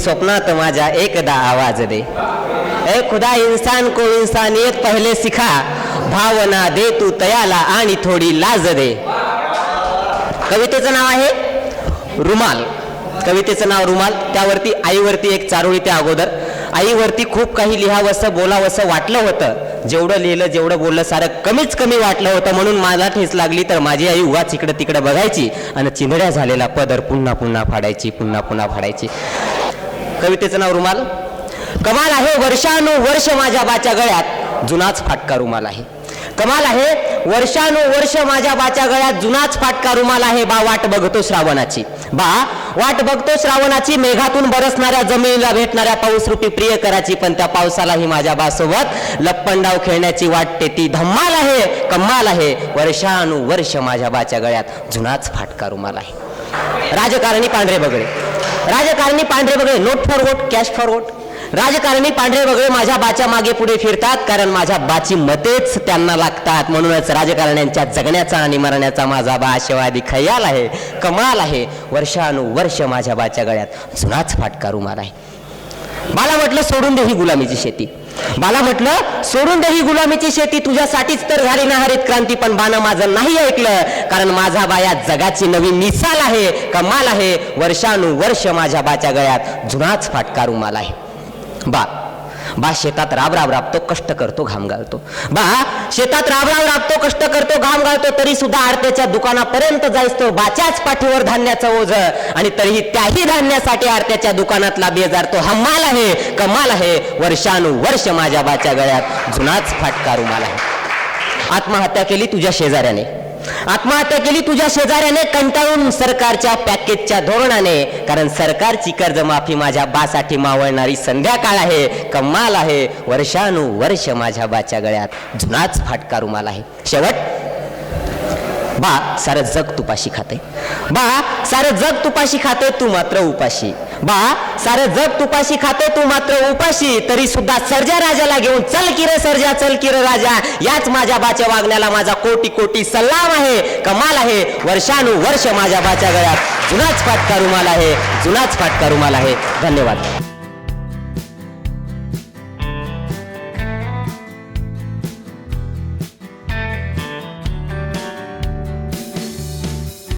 स्वप्नात माझ्या एकदा आवाज दे. ए खुदा इंसान को इंसानियत पहिले सिखा. भावना दे तू तयाला आणि थोडी लाज दे. कवितेचं नाव आहे रुमाल. कवितेचं नाव रुमाल. त्यावरती आईवरती एक चारोळी त्या अगोदर. आईवरती खूप काही लिहावंसं बोलावंसं वाटलं होतं. जेवढं लिहिलं जेवढं बोललं सारं कमीच कमी वाटलं होतं. म्हणून मला ठेच लागली तर माझी आई उगाच इकडं तिकडं बघायची. आणि चिंधड्या झालेला पदर पुन्हा पुन्हा फाडायची पुन्हा पुन्हा फाडायची. कवितेचं नाव रुमाल. कमाल आहे वर्षानुवर्ष माझ्या बाच्या गळ्यात. जुनाच फाटका रुमाल आहे. कमाल आहे वर्षानुवर्ष माझ्या बाच्या गळ्यात. जुनाच फाटका रुमाल आहे. बा वाट बघतो श्रावणाची. बा वाट बघतो श्रावणाची. मेघातून बरसणाऱ्या जमिनीला भेटणाऱ्या पाऊस रुपी प्रिय कराची. पण त्या पावसालाही माझ्या बासोबत लप्पंडाव खेळण्याची वाटते ती धम्माल आहे कम्माल आहे वर्षानुवर्ष माझ्या बाच्या गळ्यात. जुनाच फाटका रुमाल आहे. राजकारणी पांढरे बगडे राजकारणी पांढरे बगळे note for vote cash for vote राजकारणी पांढरे बगळे माझ्या बाच्या मागे पुढे फिरतात कारण माझ्या बाची मतेच त्यांना लागतात. म्हणूनच राजकारण्यांच्या जगण्याचा आणि मरण्याचा माझा बा आशेवादी खयाल आहे कमाल आहे. वर्षानुवर्ष माझ्या बाच्या गळ्यात जुनाच फाटका रुमाल आहे. मला म्हटलं सोडून दे ही गुलामीची शेती. मला म्हटलं सोडून दे ही गुलामीची शेती तुझ्यासाठीच तर झाली ना हरित क्रांती पण बाण माझं नाही ऐकलं कारण माझा बाया जगाची नवी मिसाल आहे कमाल आहे वर्षानुवर्ष माझ्या बाच्या गळ्यात जुनाच फाटका रुमाल आहे. बा बा शेतात राब राब राबतो कष्ट करतो घाम घालतो बा शेतात राब राब राबतो कष्ट करतो घाम घालतो तरी सुद्धा आरत्याच्या दुकानापर्यंत जायचो बाच्याच पाठीवर धान्याचं ओझ. आणि तरीही त्याही धान्यासाठी आरत्याच्या दुकानातला बेजार तो हम्माल आहे कमाल आहे. वर्षानुवर्ष माझ्या बाच्या गळ्यात जुनाच फाटका रुमाल आहे. आत्महत्या केली तुझ्या शेजाऱ्याने. आत्महत्या केली तुझ्या शेजाऱ्याने कंटाळून सरकारच्या पॅकेजच्या धोरणाने. कारण सरकारची कर्जमाफी माझ्या बासाठी मावळणारी संध्याकाळ आहे कमाल आहे. वर्षानुवर्ष माझ्या बाच्या गळ्यात जुनाच फाटका रुमाल आहे. शेवट बा सारं जग तुपाशी खाते. बा सारं जग तुपाशी खाते तू मात्र उपाशी. बा सारे जग तुपाशी खाते तू मात्र उपाशी. तरी सुद्धा सर्जा राजाला घेऊन चल किर सर्जा चल किर राजा. याच माझ्या बाच्या वागण्याला माझा कोटी कोटी सल्लाम आहे कमाल आहे. वर्षानुवर्ष माझ्या बाच्या गळ्यात जुनाच फाटका रुमाल आहे जुनाच फाटका रुमाल आहे. धन्यवाद.